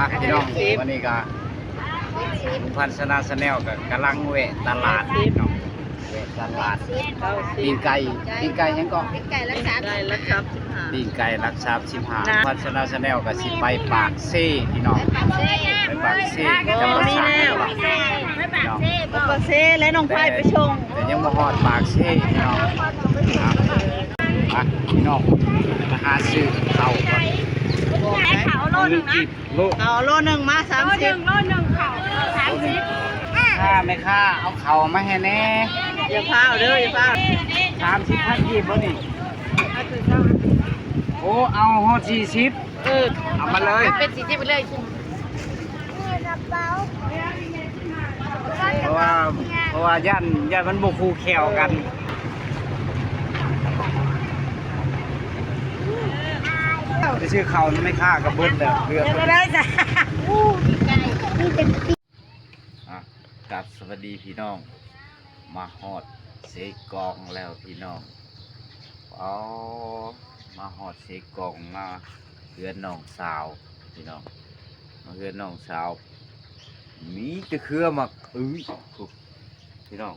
อะพี่น้องวันนี้ก็ลุงพันธ์ชนะชาแนลก็กำลังเวะตลาดพี่น้องเวะตลาดเก้าสิปีบนไก่ปีนไก่ยังก็เป็นไก่รักษาได้แล้วครับสิบห้าปีนไก่รักชาบชิมหานะพันธ์ชนะชาแนลก็สิไปปากเซ่พี่น้องปากเซ่ไปปากเซ่โอ้จังหวัดมีสระแล้วบุรีพี่น้องโอปาเซ่และน้องไผ่ไปชงแต่ยังบ่ฮอดปากเซ่พี่น้องอะพี่น้องมาหาซื้อข้า หนึ่งนะโลเอาโลหนึ่งมาสามโลหสินึ่บงโลหนึ่งเขาสามสิบค่าไม่ค่าเอาเข่ามาให้แน่อย่าพาวเด้ออย่าพาวสามสิบพันกีบบ่นี่โอ้เอาฮอดสี่สิบเออเอามาเลยเป็นสีที่ไปเลยเพราะว่าเพราะว่าย่านย่านมันบกคูแขวกัน ไปซื้อเขาวนี่ไม่ค่ากับเบิ้ลเลยเรือเดี๋ยวก็ได้จ้ะอะกับสวัสดีพี่น้อง มาฮอดเสกองแล้วพี่น้องเอามาฮอดเสกองมาเพื่อนน้องสาวพี่น้อง มาเพื่อนน้องสาว มีจะเครือมักเอ้ยถูกพี่น้อง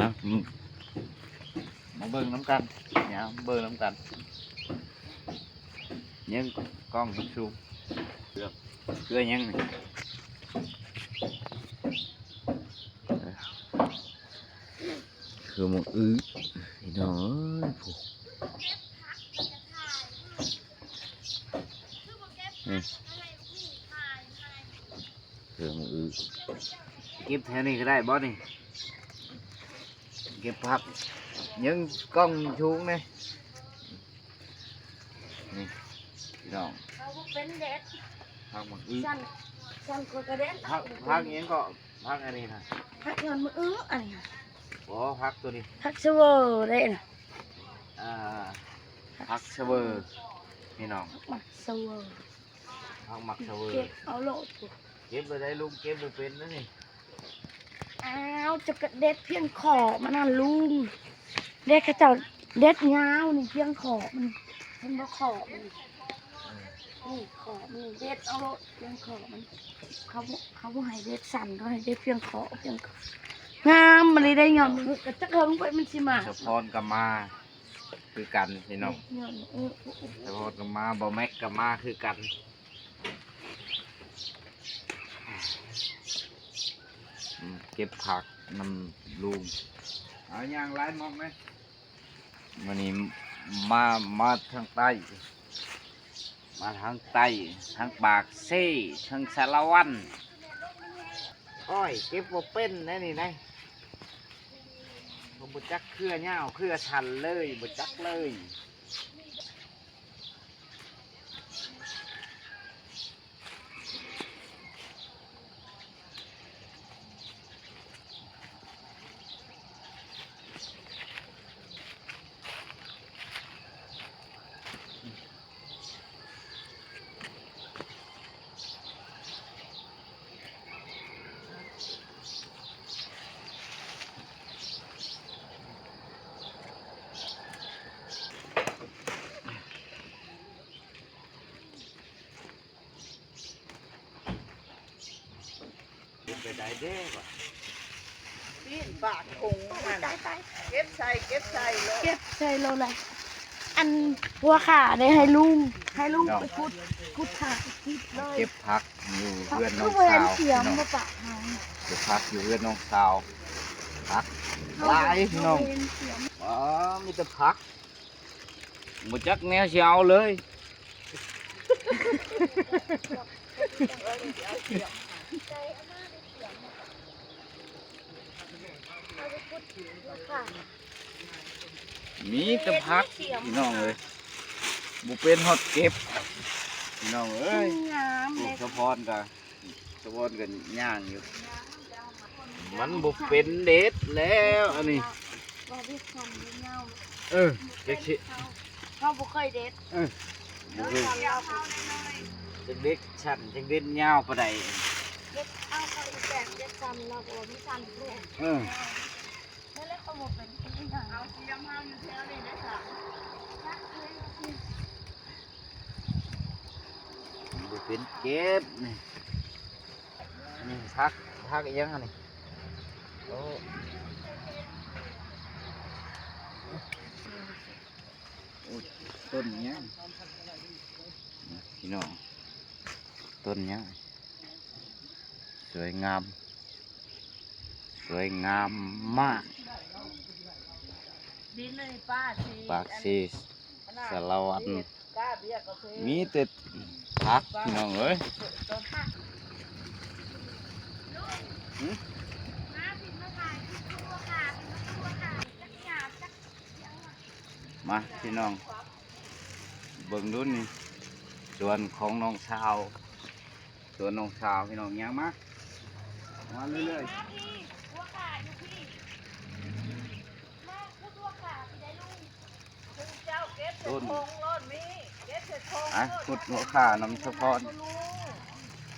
นะอื มมาเบิ่งน้ำกันเนี่ยมาเบิ่งน้ำกันยังกล้องซูมเครือเครือยังนี่คือมังอื้อพี่น้องเอ้ยผูกนี่เครื่องมืออื้อเก็บแถวนี้ก็ได้บอสนี่เก็บผัก ยังกล้องชูงเลยนี่พี่น้องเขาเป็นเด็ดผักหมดอื้อสั้นสั้นกว่ากระเด็นผักผักเองก็ผักอันนี้นะพักเงินมืออื้ออะไรโอ้ผักตัวนี้พักเซเวอร์ได้นะอ่าผักเสเวอร์พี่น้องมักเซเวอร์ผักหมักเสเวอเก็บร์เอาโลดเก็บไปได้ลุงเก็บไปเป็นนะนี่อ้าวจะกระเด็ดเพียงขอบมันน่ะลุง เด็ดกระเจ้าเด็ดยาวนี่เพียงขอบมันมันบ่ขอบมันนี่ขอบนี่เด็ดเอาเพียงขอบมัน เขาบ่เขาบ่ให้เด็ดสั่นเขาให้เด็ดเพียงขอบเพียงขอบงามมันเลยได้ยอมกระจักเฮิงไปมันสิมาสะพอนกับมา คือกันพี่น้องยอมเออสะพอนกับมาบอแม็กกับมาคือกันเก็บผักนำลุงเอาอย่างไรมองไหม วันนี้มามาทางใต้มาทางใต้ทางปากเซ่ทางสารวันอ้อยเก็บบ่เป็นนะนี่นะบ่จักเครือเงาเครือชันเลยบ่จักเลย เป็นไปได้เด้บ่ปีนปากคงนั่นน่ะเก็บใส่เก็บใส่เลยเก็บใส่โลละอันหัวขาได้ให้ลุงให้ลุงไปคุดคุดขาคิดเลยเก็บผักอยู่เพื่อนน้องเพื่อสานวเสียงพี่น้องมาปะหางเก็บผักอยู่เพื่อนน้องสาวผักหลายพี่น้องเห็นเสียงอ๋อมีแต่ผักบ่จักแนวสิเอาเลย มีแต่ผักพี่น้องเอ้ยบ่เป็นฮอดเก็บพี่น้องเอ้ยงามปลูเลกยสะพอนกะสะพอนกันย่างอยู่ มันบ่เป็นเด็ดแล้วอันนี้ ว่าที่คันเงาเออเด็กสิเขาบ่เคยเด็ดเออบ่เด็เคยดเอาจักเด็กชั้นจักเด็ดยาวปานใดเด็ดเอาเขาอีกแบบเด็ดซ้ำเราก็บ่มีซ้ำเลยเออ บ่เป็นเป็นอย่างเอาเสียมเฮาอยู่แถวนี้ได้ค่ะเป็นเก็บนี่นี่พักพักอีกยังอันนี้โอ้โอ้ยต้นเนี้ยพี่น้องต้นเนี้ยสวยงาม สวยงามมาก ดินเลยป้าสิปากซีสารวัตรกล้าเบียร์กาแฟมีแต่พักพี่น้องเอ้ยต้นผักมาพี่น้อง เบิ่งดูนี่ส่วนของน้องสาวส่วนน้องสาวพี่น้องยังมามาเรื่อยเจ้าเก็บเสร็จทงรถมีเก็บเสร็จทงๆอะขุดหัวขานำสะพอน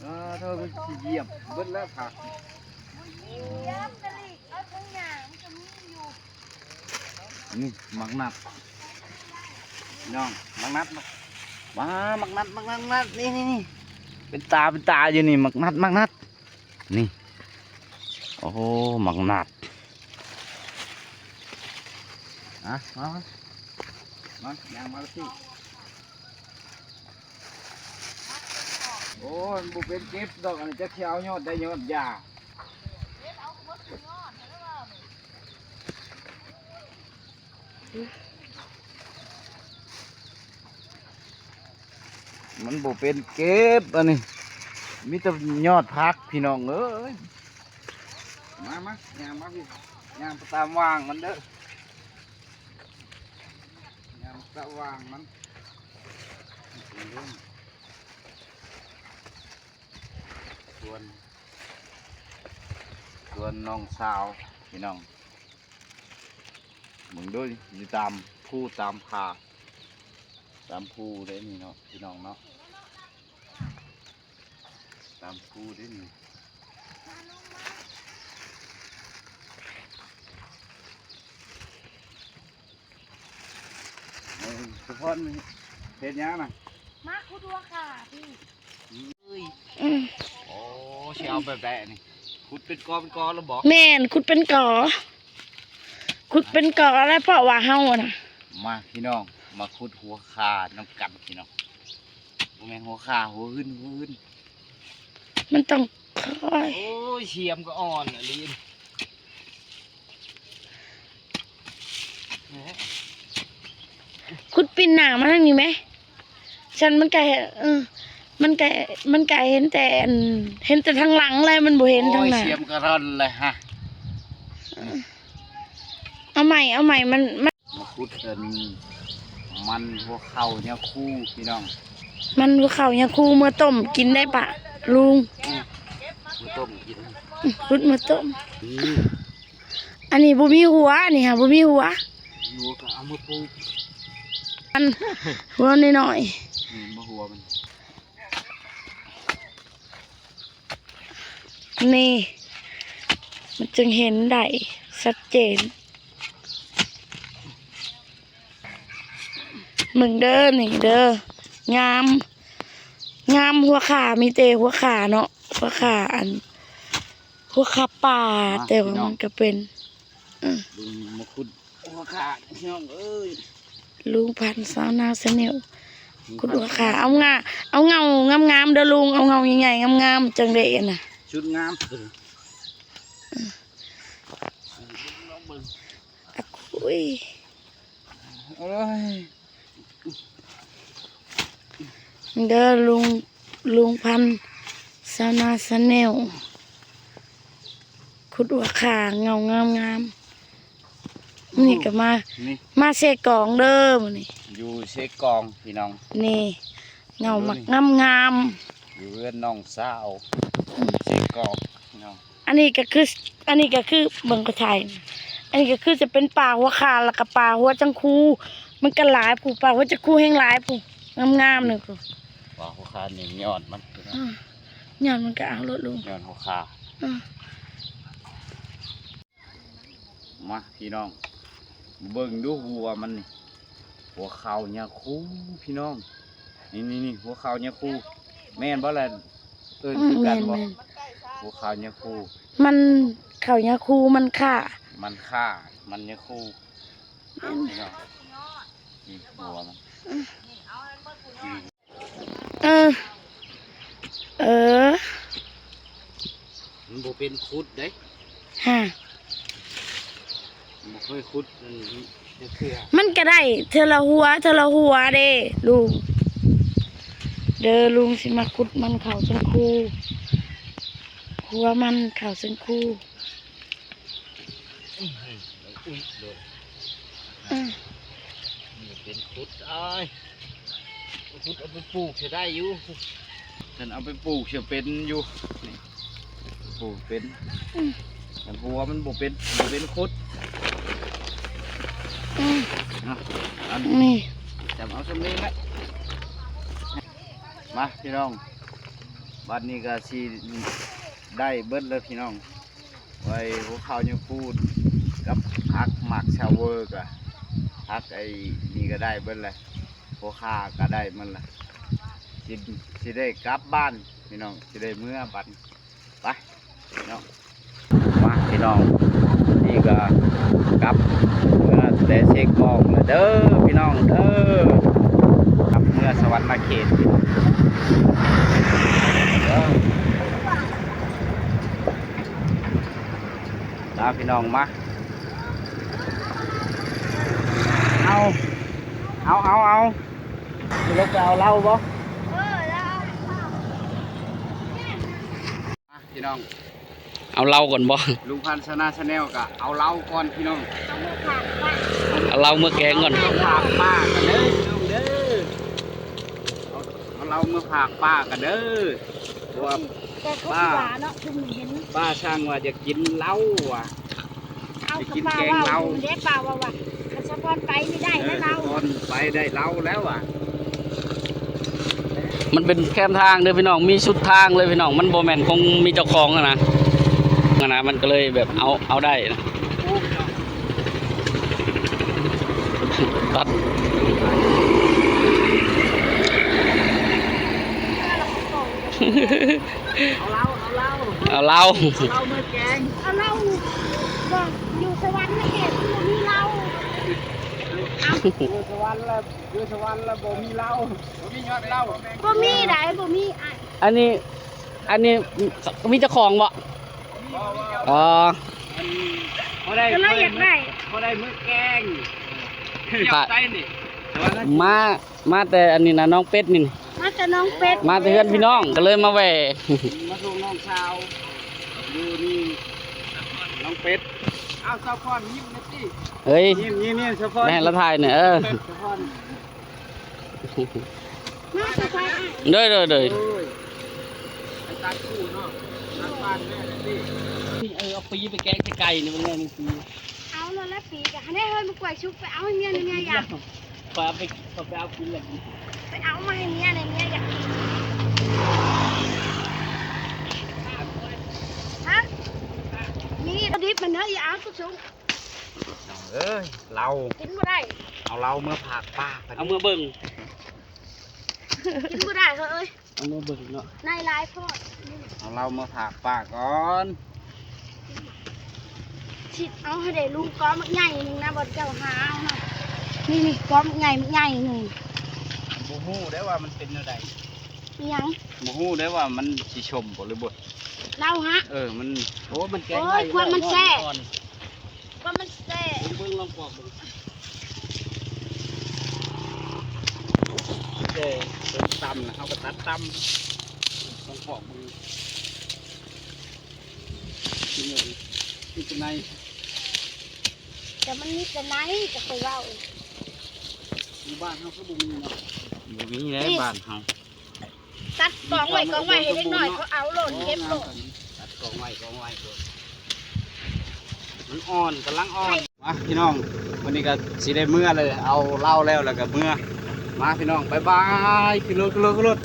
เออเธอไปขี้เหยียบเบิดแล้วผักยับกะนี่มักนัดน้องมักนัดมามักนัดมักนัดนัดนี่นี่นี่เป็นตาเป็นตาอยู่นี่มักนัดมักนัดนี่โอ้โหมักนัดอะมา มามาย่างมาสิโอ้ยบุเป็นเก็บดอกอันนี้จะเขียวยอดได้ยอดยามันบุเป็นเก็บอันนี้มีแต่ยอดพักพี่น้องเอ้ยมา มาย่างมาพี่ย่างตามวางมันเด้อ ย่างตะวางมันเป็นเรื่องส่วนส่วนน้องสาวพี่น้องมึงดูดิอยู่ตามผู้ตามผาตามผู้เด้นี่เนาะพี่น้องเนาะตามผู้เด้นี่ เออทุกคนเห็นยังนะมาคุดหัวขาพี่โอ้เชียวแบบแบะนี่ขุดเป็นกอเป็นกอแล้วบอกแม่นคุดเป็นก่อคุดเป็นก่อแล้วเพราะว่าเฮาอะนะมาพี่น้องมาขุดหัวขาน้ำกันพี่น้องบ่แม่นหัวขาหัวหึ้นหัวหึ้นมันต้องค่อยโอ้ยเชียมก็อ่อนอะลีน คุดปินหนามาทางนี้ไหมฉันมันไก่เออมันไก่มันไก่เห็นแต่อันเห็นแต่ทางหลังเลยมันบ่เห็นทางหน้าโอ้ยเชียมก็ร่อนเลยฮะเอาใหม่เอาใหม่มันมันมาขุดเป็นมันหัวเข่าเนี่ยคู่พี่น้องมันหัวเข่ายังคูเมื่อต้มกินได้ปะลุงมาต้มกินรุดเมื่อต้มอืออันนี้บ่มีหัวนี่ค่ะบ่มีหัวหัวก็เอามาปลูก อันหัวน้อยอืมมาหัวมันๆนี่ มันจึงเห็นได้ชัดเจน มึงเด้อนี่เด้องาม งามหัวขามีแต่หัวขาเนาะหัวขาอัน หัวขาป่าแต่ว่ามันก็เป็นลุงมาขุดหัวขาพี่น้องเอ้ย ลุงพันธุ์สาวนาเสนวกุดหัวขาเอางาเอาเงางามๆเด้อลุง เอาเงาใหญ่ๆงามๆจังเดะน่ะ ชุดงามเออลองเบิ่งอะคุยเอ้ยเด้อลุงลุงพันธุ์สาวนาเสนวขุดหัวขาเงางามๆ นี่ก็มา นี่มาเสกองเด้อมื้อนี่อยู่เชกองพี่น้อง นี่เงามักงามอยู่เรือนน้องสาวเชกองพี่น้องๆอันนี้ก็คือ อันนี้ก็คือเบิ่งกระไทยอันนี้ก็คือจะเป็นป่าหัวขาแล้วก็ป่าหัวจังคู มันก็หลายผู้ป่าหัวจังคูแห่งหลายผู้งามๆนึงผู้ว่าหัวขานี่ยอดมันพี่น้องอ่าย้อนมันก็เอารถลุงยอดหัวขาอ่ามาพี่น้อง เบิ่งดูหัวมันนี่หัวเข่าเนี่ยคู่พี่น้อง นี่นี่นี่หัวเข่าเนี่ยคู่แม่นบ่ล่ะเอิ้นอืคืมอกัแม่นนบ่แม่นภูเขาเนี่ยคู่มันเขายาคูมันค่ะ มันฆ่ามันเนี่ยคู่นี่เนาะนี่หัวมันเออเออมันบ่เป็นคุดเด้ฮะ มันบ่เคยคุดมันจะเคือมันก็ได้เทอละหัวเทอละหัวเด้ลุงเด้อลุงสิมาขุดมันเขาสันคูหัวมันเขาสันคูอุ้ยโดดอืมนี่เป็นคุดอ้ายคุดเอาไปปลูกจะได้อยู่ฉันเอาไปปลูกเชื่อเป็นอยู่นี่ปลูกเป็นอืมแต่หัวมันบ่เป็นบ่เป็นคุดอืมเนี่จำเอาสำเนียงไว้มาพี่น้องบัดนี้ก็สิได้เบิดแล้วพี่น้อง ไว้หัวข้าวยังพูดกับพักหมักชาวเวอร์กะพักไอ้นี่ก็ได้เบิดเลยหัวข้าก็ได้มันละสิสิได้กลับบ้านพี่น้องสิได้เมื่อบัดไปพี่น้องมาพี่น้อง นี่ก็กลับเมื่อแต่เช็คกองเด้อพี่น้องเด้อกลับเมื่อสวรรค์มาเขตเด้อตาพี่น้องมาเอาเอาเอาเอามีรถจะเอาเล้าบ่เออแล้วมาพี่น้อง เอาเหล้าก่อนบ่ลุงพันธ์ชนะชาแนลกะเอาเหล้าก่อนพี่น้องเอามือผักไปเอาเหล้าเมื่อแกงก่อนเอาผากป้ากันเด้อพี่น้องเด้อเอาเอาเหล้ามาผากป้ากันเด้อเพราะว่าแต่เขาสิว่าเนาะคือมึงเห็นป้าช่างว่าจะกินเหล้าว่ะเอาไปกระกินเป๋าแกงว่าเราเด็กเปล่าว่าว่าขันสะพอนไปไม่ได้เอนะอเราตอนไปได้เหล้าแล้วอะมันเป็นแคมทางเด้อพี่น้องมีชุดทางเลยพี่น้องมันโบแมนคงมีเจ้าของอะนะอะ นะมันก็เลยแบบเอาเอาได้นะตัดเอาเหล้าเอาเหล้าเอาเหล้าเอาเหล้ามาแกงเอาเราบอกอยู่สวรรค์ไม่เห็นมันมีเราอยู่สวรรค์แล้วอยู่สวรรค์แล้วบ่มีเหล้าบ่มียอดเหล้าบ่มีไหนบ่มีอะอันนี้ อันนี้มีเจ้าของบ่ อ๋อเขาได้ก็เลยอยากได้เขาได้มื้อแกงค่ะใส่นี่สวรรค์แล้วมา มาแต่อันนี้นะน้องเป็ดนี่ มาแต่น้องเป็ด มาแต่เพื่อนพี่น้องก็เลยมาแหวมาส่งน้องชาวอยู่นี่น้องเป็ดเอาสะพอนยิ้มนะสิเฮ้ยยิ้มยิ้มยิ้มสะพอนแม่ละทายเนี่ยเออสะพอนมาแต่ใครอะเด้อเด้อเด้อโอ้ยไปตัดคู่เนาะตัดบ้า นแม่เลยสิเออเอาปีไปแกงไก่นี่มันไงมันปีเอาแล้วแล้วปีกะให้เฮ้ยมันกล้วยชุบไปเอาให้เมียในเมียอยากไปเอาไปเอาไปเอากินเลยไปเอามาให้เมียในเมียอยากกินฮะนี่ดิบมันเฮ้ยอย่าเอาทุกชุบเอ้ยเรากินบ่ได้เอาเราเมื่อผากป้าพเอามือเบิ่ง กินบ่ได้เฮ้ยเอามือเบิ่งเนาะนายลายพ่อเอาเราเมื่อผากป้าก่อนชิดเอาให้ได้ลุงก้อมใหญ่หนึงนะบ่เจ้าหาเอาหน่อยนี่นี่ก้อมใหญ่ใหญ่หนึ่งบูฮู้ได้ว่ามันเป็นอะไรมีหยังบูฮู้ได้ว่ามันสิชมบ่หรือบ่เราฮะ เออมันโอ้มันแกงโอ้ยได้ควรมันแซ่ก่อนว่ามันแซ่ เบิ่งลองปอกเบิ่ง เด้เป็นตำนะเขาก็ตัดตำต้องปอกมือกินเลยกินเป็นไงแต่มันมีแต่ไหนจะไปเล่าอยู่บ้านเฮาก็บ่มีเนาะบ่มีแล้วบ้านเฮาตัดกองไว้กองไว้ให้เล็กน้อยเขาเอาหล่นเก็บหล่นตัดกองไว้กองไว้ก่อนมันอ่อนกำลังอ่อนมาพี่น้องวันนี้ก็สิได้เมื่อเลย เอาเหล้าแล้วแล้วก็เมื่อ มาพี่น้องบายบายขึ้นรถขึ้นรถขึ้นรถ